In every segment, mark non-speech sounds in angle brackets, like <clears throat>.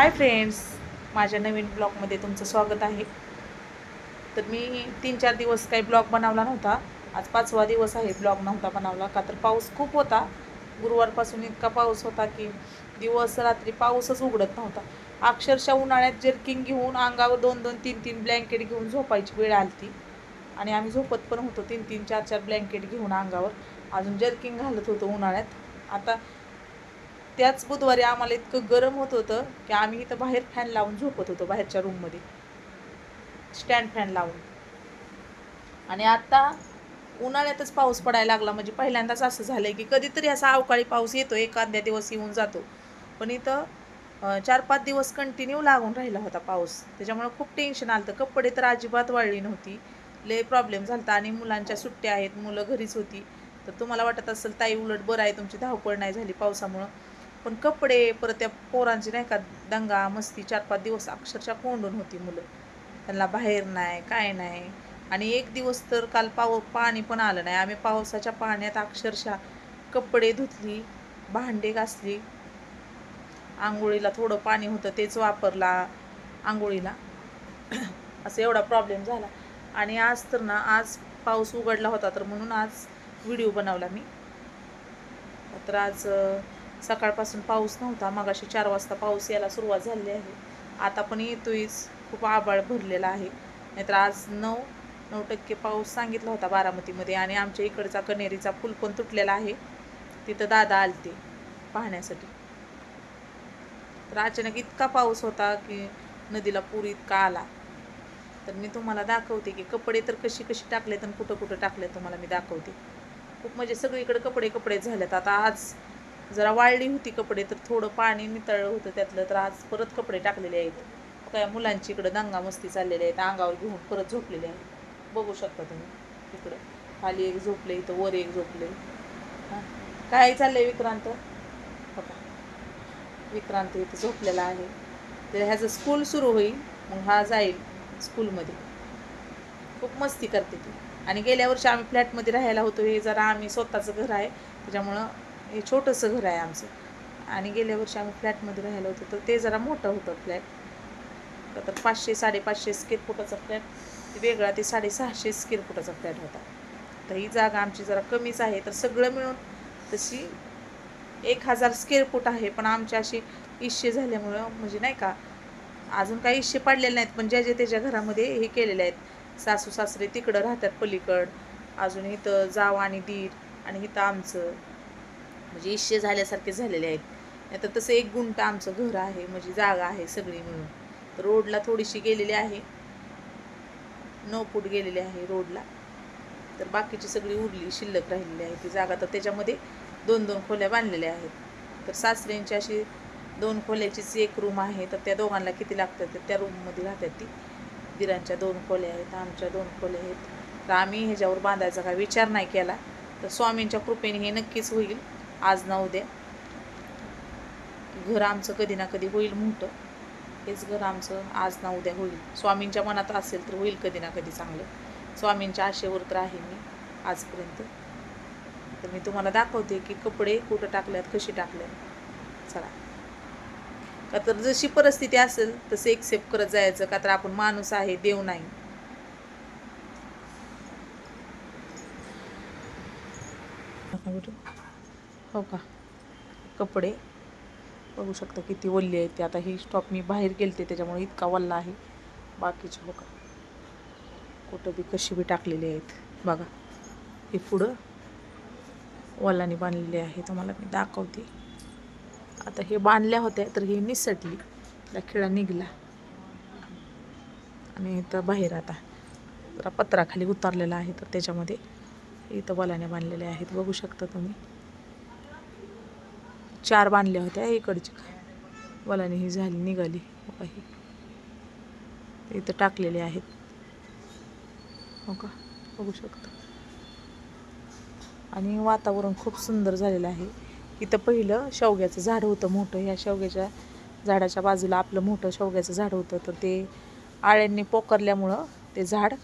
Hi friends माझ्या नवीन ब्लॉगमध्ये तुमचं स्वागत आहे. तर मी तीन चार दिवस काही ब्लॉग बनवला नव्हता. आज पाचवा दिवस आहे ब्लॉग नव्हता बनवला. का तर पाऊस खूप होता. गुरुवारपासून इतका पाऊस होता की दिवस रात्री पाऊसच उघडत नव्हता. अक्षरशः उन्हाळ्यात जर्किंग घेऊन अंगावर दोन दोन तीन तीन ब्लँकेट घेऊन झोपायची वेळ आलती. आणि आम्ही झोपत पण होतो. तीन तीन चार चार ब्लँकेट घेऊन अंगावर. अजून जर्किंग घालत होतो उन्हाळ्यात. आता त्याच बुधवारी आम्हाला इतकं गरम होत होतं की आम्ही इथं बाहेर फॅन लावून झोपत होतो बाहेरच्या रूममध्ये स्टँड फॅन लावून. आणि आता उन्हाळ्यातच पाऊस पडायला लागला. म्हणजे पहिल्यांदाच असं झालंय की कधीतरी असा अवकाळी पाऊस येतो एखाद्या दिवस येऊन जातो. पण इथं चार पाच दिवस कंटिन्यू लागून राहिला होता पाऊस. त्याच्यामुळे खूप टेन्शन आलं होतं कपडे तर अजिबात वाळली नव्हती. लय प्रॉब्लेम झाला आणि मुलांच्या सुट्ट्या आहेत मुलं घरीच होती. तर तुम्हाला वाटत असेल ताई उलट बरं आहे तुमची धावपळ नाही झाली पावसामुळं. पण कपडे परत त्या पोरांची नाही का दंगा मस्ती चार पाच दिवस अक्षरशः कोंडून होती मुलं. त्यांना बाहेर नाही काय नाही. आणि एक दिवस तर काल पाव पाणी पण आलं नाही. आम्ही पावसाच्या पाण्यात अक्षरशः कपडे धुतली भांडे घासली. आंघोळीला थोडं पाणी होतं तेच वापरला आंघोळीला. <clears throat> असं एवढा प्रॉब्लेम झाला. आणि आज तर ना आज पाऊस उघडला होता तर म्हणून आज व्हिडिओ बनवला मी. तर आज सकाळपासून पाऊस नव्हता. मगाशी चार वाजता पाऊस यायला सुरुवात झाली आहे. आता पण येतोयच. खूप आबाळ भरलेला आहे. नाहीतर आज नऊ नऊ टक्के पाऊस सांगितला होता बारामतीमध्ये आणि आमच्या इकडचा कनेरीचा पूल पण तुटलेला आहे. तिथं दादा आलते पाहण्यासाठी. तर अचानक इतका पाऊस होता की नदीला पूर इतका आला. तर मी तुम्हाला दाखवते की कपडे तर कशी कशी टाकलेत आणि कुठं कुठं टाकले तुम्हाला मी दाखवते. खूप म्हणजे सगळीकडे कपडे कपडे झालेत. आता आज जरा वाळली होती कपडे तर थोडं पाणी नितळलं होतं त्यातलं तर आज परत कपडे टाकलेले आहेत. काय मुलांची इकडं दंगा मस्ती चाललेली आहेत अंगावर घेऊन परत झोपलेले आहेत. बघू शकता तुम्ही इकडं. खाली एक झोपले इथं वर एक झोपले. हां? काय चाललंय विक्रांत? बघा. विक्रांत इथं झोपलेला आहे. तर ह्याचं स्कूल सुरू होईल मग हा जाईल स्कूलमध्ये खूप मस्ती करते ती. आणि गेल्या वर्षी आम्ही फ्लॅटमध्ये राहायला होतो हे जरा आम्ही स्वतःचं घर आहे. त्याच्यामुळं हे छोटंसं घर आहे आमचं. आणि गेल्या वर्षी आम्ही फ्लॅटमध्ये राहिलो होतो तर ते जरा मोठं होतं फ्लॅट. तर पाचशे साडेपाचशे स्क्वेअर फुटाचा फ्लॅट वेगळा ते साडेसहाशे स्क्वेअर फुटाचा फ्लॅट होता. तर ही जागा आमची जरा कमीच आहे तर सगळं मिळून तशी एक हजार स्क्वेअर फूट आहे पण आमची अशी इश्शे झाल्यामुळं म्हणजे नाही का अजून काही इश्शे पडलेले नाहीत पण ज्या ज्या त्याच्या घरामध्ये हे केलेले आहेत सासू सासरे तिकडं राहतात पलीकड अजून इथं जाव आणि दीर आणि इथं आमचं. म्हणजे इश्य झाल्यासारखे झालेले आहेत. नाही तर तसं एक गुंट आमचं घर आहे म्हणजे जागा आहे सगळी मिळून. तर रोडला थोडीशी गेलेली आहे. नऊ फूट गेलेली आहे रोडला. तर बाकीची सगळी उरली शिल्लक राहिलेली आहे ती जागा. तर त्याच्यामध्ये दोन दोन खोल्या बांधलेल्या आहेत. तर सासऱ्यांची अशी दोन खोल्याचीच एक रूम आहे. तर त्या दोघांना किती लागतात तर त्या रूममध्ये राहतात ती. दिरांच्या दोन खोल्या आहेत आमच्या दोन खोल्या आहेत. तर आम्ही ह्याच्यावर बांधायचा काय विचार नाही केला. तर स्वामींच्या कृपेने हे नक्कीच होईल. आज ना उद्या घर आमचं कधी ना कधी होईल मोठं हेच घर आमचं आज ना उद्या होईल. स्वामींच्या मनात असेल तर होईल कधी ना कधी चांगलं. स्वामींच्या आशेवर तर आहे मी आजपर्यंत. तर मी तुम्हाला दाखवते की कपडे कुठं टाकल्यात कशी टाकल्यात. चला. का तर जशी परिस्थिती असेल तसं एक्सेप्ट करत जायचं. का तर आपण माणूस आहे देव नाही. हो का? कपडे. बघू शकता किती वल्ली आहेत ते. आता ही स्टॉप मी बाहेर गेलते त्याच्यामुळे इतका वल्ला आहे. बाकीचे हो का कुठं बी कशी बी टाकलेली आहेत. बघा. हे पुढं वल्लाने बांधलेली आहे. तुम्हाला मी दाखवते. आता हे बांधल्या होत्या तर ही निसटली. त्या खिळा निघला. आणि इथं बाहेर आता जरा पत्राखाली उतरलेला आहे तर त्याच्यामध्ये इथं वलाने बांधलेले आहेत. बघू शकता तुम्ही. चार बांधल्या होत्या इकडची. काय वलाने ही झाली निघाली. काही इथं टाकलेले आहेत. हो का? बघू शकतो. आणि वातावरण खूप सुंदर झालेलं आहे. इथं पहिलं शेवग्याचं झाड होतं मोठं. ह्या शेवग्याच्या झाडाच्या बाजूला आपलं मोठं शेवग्याचं झाड होतं. तर ते आळ्यांनी पोकरल्यामुळं ते झाड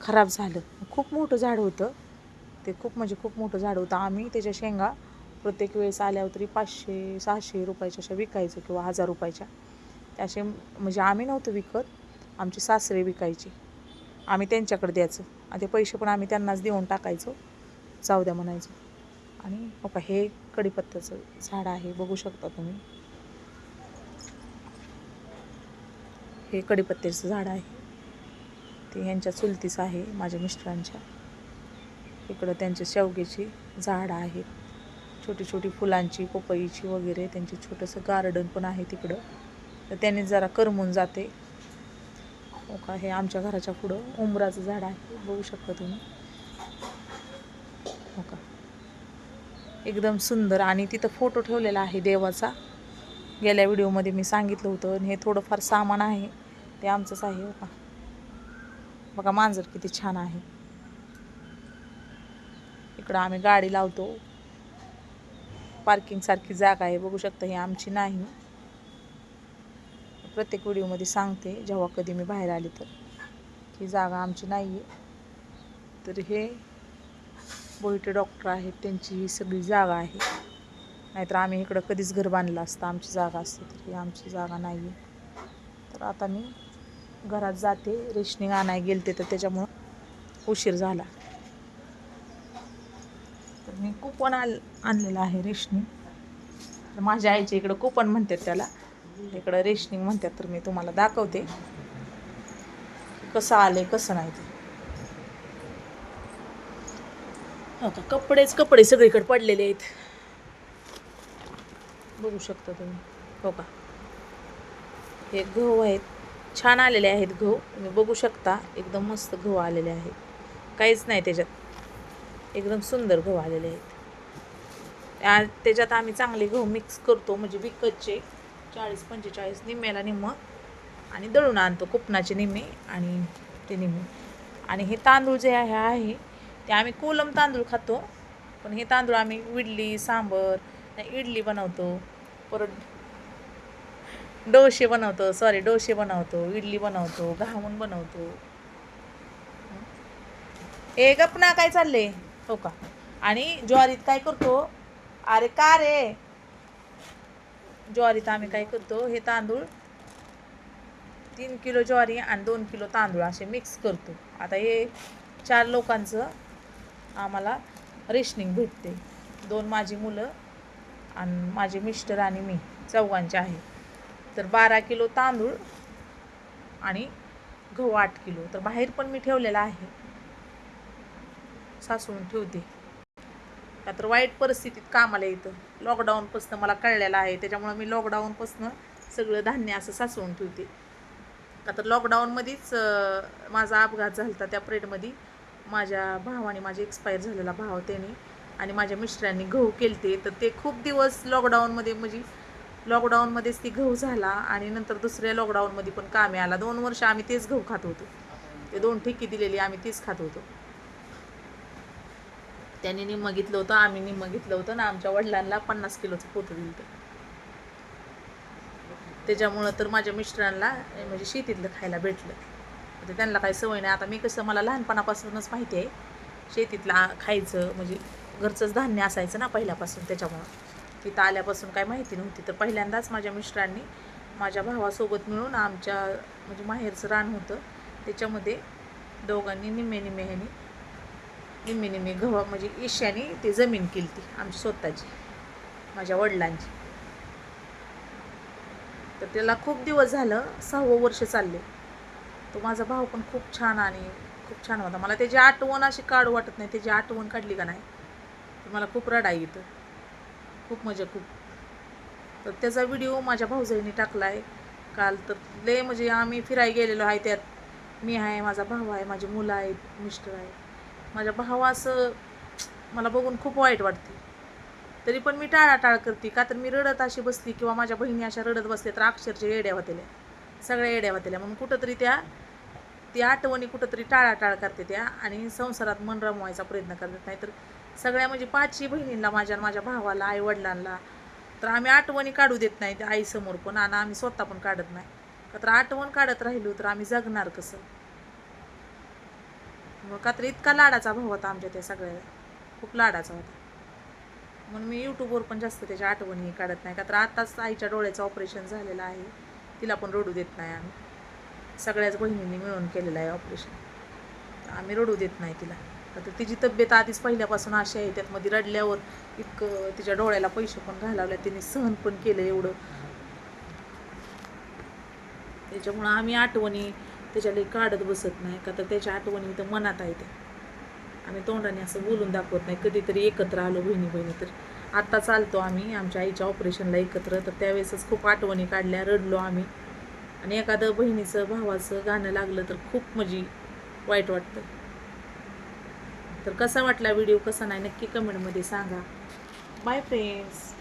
खराब झालं. खूप मोठं झाड होतं. ते खूप म्हणजे खूप मोठं झाड होतं. आम्ही त्याच्या शेंगा प्रत्येक वेळेस आल्यावर तरी पाचशे सहाशे रुपयाच्या अशा विकायचो किंवा हजार रुपयाच्या. ते असे म्हणजे आम्ही नव्हतो विकत आमचे सासरे विकायचे. आम्ही त्यांच्याकडे द्यायचं. आणि ते पैसे पण आम्ही त्यांनाच देऊन टाकायचो. जाऊ द्या म्हणायचो. आणि हो का हे कडीपत्त्याचं झाड आहे बघू शकता तुम्ही. हे कडीपत्त्याचं झाड आहे. ते ह्यांच्या चुलतीचं आहे माझ्या मिस्टरांच्या. इकडं त्यांचे शेवग्याची झाडं आहेत. छोटी छोटी फुलांची पपईची वगैरे त्यांचे छोटंसं गार्डन पण आहे तिकडं. तर त्याने जरा करमून जाते. हो का? हे आमच्या घराच्या पुढं उंबराचं झाड आहे. बघू शकता तुम्ही. हो का? एकदम सुंदर. आणि तिथं फोटो ठेवलेला आहे देवाचा. गेल्या व्हिडिओमध्ये मी सांगितलं होतं. आणि हे थोडंफार सामान आहे. ते आमचंच आहे. हो का? बघा मांजर किती छान आहे. इकडं आम्ही गाडी लावतो. पार्किंगसारखी जागा आहे बघू शकता ही आमची नाही. प्रत्येक व्हिडिओमध्ये सांगते जेव्हा कधी मी बाहेर आले तर. ही जागा आमची नाही आहे. तर हे बोईटे डॉक्टर आहेत त्यांची ही सगळी जागा आहे. नाहीतर आम्ही इकडं कधीच घर बांधलं असतं आमची जागा असते तर ही आमची जागा नाही आहे. तर आता मी घरात जाते रेशनिंग आणाय गेलते तर त्याच्यामुळं उशीर झाला. तर मी कुपन आल आणलेलं आहे रेशनिंग तर माझ्या आईच्या इकडं कुपन म्हणतात त्याला. इकडं रेशनिंग म्हणतात तर मी तुम्हाला दाखवते. कसं आले कसं नाही ते. हो का कपडेच कपडे सगळीकडे पडलेले आहेत. बघू शकता तुम्ही. हो का? हे गहू आहेत. छान आलेले आहेत गहू. तुम्ही बघू शकता एकदम मस्त गहू आलेले आहेत. काहीच नाही त्याच्यात. एकदम सुंदर गहू आलेले आहेत. त्या- त्याच्यात आम्ही चांगले गहू मिक्स करतो म्हणजे विकतचे. चाळीस पंचेचाळीस निम्म्याला निम्म आणि दळून आणतो कुपनाचे निम्मे आणि ते निम्मे. आणि हे तांदूळ जे आहे आहे ते आम्ही कोलम तांदूळ खातो. पण हे तांदूळ आम्ही इडली सांबर नाही, इडली बनवतो. परत डोसे बनवतो सॉरी डोसे बनवतो इडली बनवतो घावून बनवतो. हे? गपना काय चाललंय? हो का? आणि ज्वारीत काय करतो? अरे का रे? ज्वारीत आम्ही काय करतो? हे तांदूळ तीन किलो ज्वारी आणि दोन किलो तांदूळ असे मिक्स करतो. आता हे चार लोकांचं आम्हाला रेशनिंग भेटते. दोन माझी मुलं आणि माझे मिस्टर आणि मी चौघांचे आहे. तर बारा किलो तांदूळ आणि गहू आठ किलो. तर बाहेर पण मी ठेवलेला आहे. सासून ठेवते. का तर वाईट परिस्थितीत कामाला येतं. लॉकडाऊनपासून मला कळलेलं आहे. त्याच्यामुळं मी लॉकडाऊनपासून सगळं धान्य असं साचवून ठेवते. का तर लॉकडाऊनमध्येच माझा अपघात झाला होता त्या परेडमध्ये माझ्या भावाने माझे एक्सपायर झालेला भाव त्याने. आणि माझ्या मिस्टरांनी गहू केलते. तर ते खूप दिवस लॉकडाऊनमध्ये म्हणजे लॉकडाऊनमध्येच ती गहू झाला. आणि नंतर दुसऱ्या लॉकडाऊनमध्ये पण कामे आला. दोन वर्ष आम्ही तेच गहू खात होतो. ते दोन ठेकी दिलेली आम्ही तेच खात होतो. त्यांनी नि घेतलं होतं आम्ही नि घेतलं होतं ना आमच्या वडिलांना पन्नास किलोचं पोतं दिलं होतं. त्याच्यामुळं तर माझ्या मिस्टरांना म्हणजे शेतीतलं खायला भेटलं. तर त्यांना काही सवय नाही. आता मी कसं मला लहानपणापासूनच माहिती आहे शेतीतला खायचं म्हणजे घरचंच धान्य असायचं ना पहिल्यापासून त्याच्यामुळं. तिथं आल्यापासून काय माहिती नव्हती. तर पहिल्यांदाच माझ्या मिस्टरांनी माझ्या भावासोबत मिळून आमच्या म्हणजे माहेरचं रान होतं. त्याच्यामध्ये दोघांनी निम्मे निम्मे ह्यानी निम्मी निम्मी गव्हा म्हणजे ईशानी ती जमीन केली ती आमची स्वतःची माझ्या वडिलांची. तर त्याला खूप दिवस झालं सहावं वर्ष चालले. तो माझा भाऊ पण खूप छान आणि खूप छान होता. मला त्याची आठवण अशी काढू वाटत नाही त्याची आठवण काढली का नाही. तर मला खूप रडा येतं. खूप मजा खूप. तर त्याचा व्हिडिओ माझ्या भाऊजाईने टाकला आहे काल तर लय म्हणजे आम्ही फिरायला गेलेलो आहे त्यात. मी आहे माझा भाऊ आहे माझी मुलं आहेत मिस्टर आहे माझ्या भावाचं मला बघून खूप वाईट वाटते. तरी पण मी टाळाटाळ करते. का तर मी रडत अशी बसली किंवा माझ्या बहिणी अशा रडत बसल्या तर अक्षरशः येड्या होतेल्या. सगळ्या येड्या होतेल्या. म्हणून कुठंतरी त्या ती आठवणी कुठंतरी टाळाटाळ करते त्या आणि संसारात मन रमवायचा प्रयत्न करतात. नाही तर सगळ्या म्हणजे पाचही बहिणींना माझ्या माझ्या भावाला आई वडिलांना तर आम्ही आठवणी काढू देत नाही त्या आईसमोर पण आणि आम्ही स्वतः पण काढत नाही. तर आठवण काढत राहिलो तर आम्ही जगणार कसं? मग का तर इतका लाडाचा भाव होता आमच्या त्या सगळ्या. खूप लाडाचा होता. म्हणून मी यूट्यूबवर पण जास्त त्याच्या आठवणी काढत नाही. का तर आताच आईच्या डोळ्याचं ऑपरेशन झालेलं आहे. तिला पण रडू देत नाही आम्ही. सगळ्याच बहिणींनी मिळून केलेलं आहे ऑपरेशन आम्ही रडू देत नाही तिला. आता तिची तब्येत आधीच पहिल्यापासून अशी आहे. त्यात मध्ये रडल्यावर इतकं तिच्या डोळ्याला पैसे पण घालावले. तिने सहन पण केलं एवढं. त्याच्यामुळं आम्ही आठवणी त्याच्याला काढत बसत नाही का? तर त्याच्या आठवणी तर मनात आहे त्या आम्ही तोंडाने असं बोलून दाखवत नाही. कधीतरी एकत्र आलो बहिणी बहिणी तर. आत्ता चालतो आम्ही. आमच्या आईच्या ऑपरेशनला एकत्र. तर त्यावेळेसच खूप आठवणी काढल्या. रडलो आम्ही. आणि एखादं बहिणीचं भावाचं गाणं लागलं तर खूप म्हणजे वाईट वाटतं. तर कसा वाटला व्हिडिओ? कसा नाही? नक्की कमेंटमध्ये सांगा. Bye friends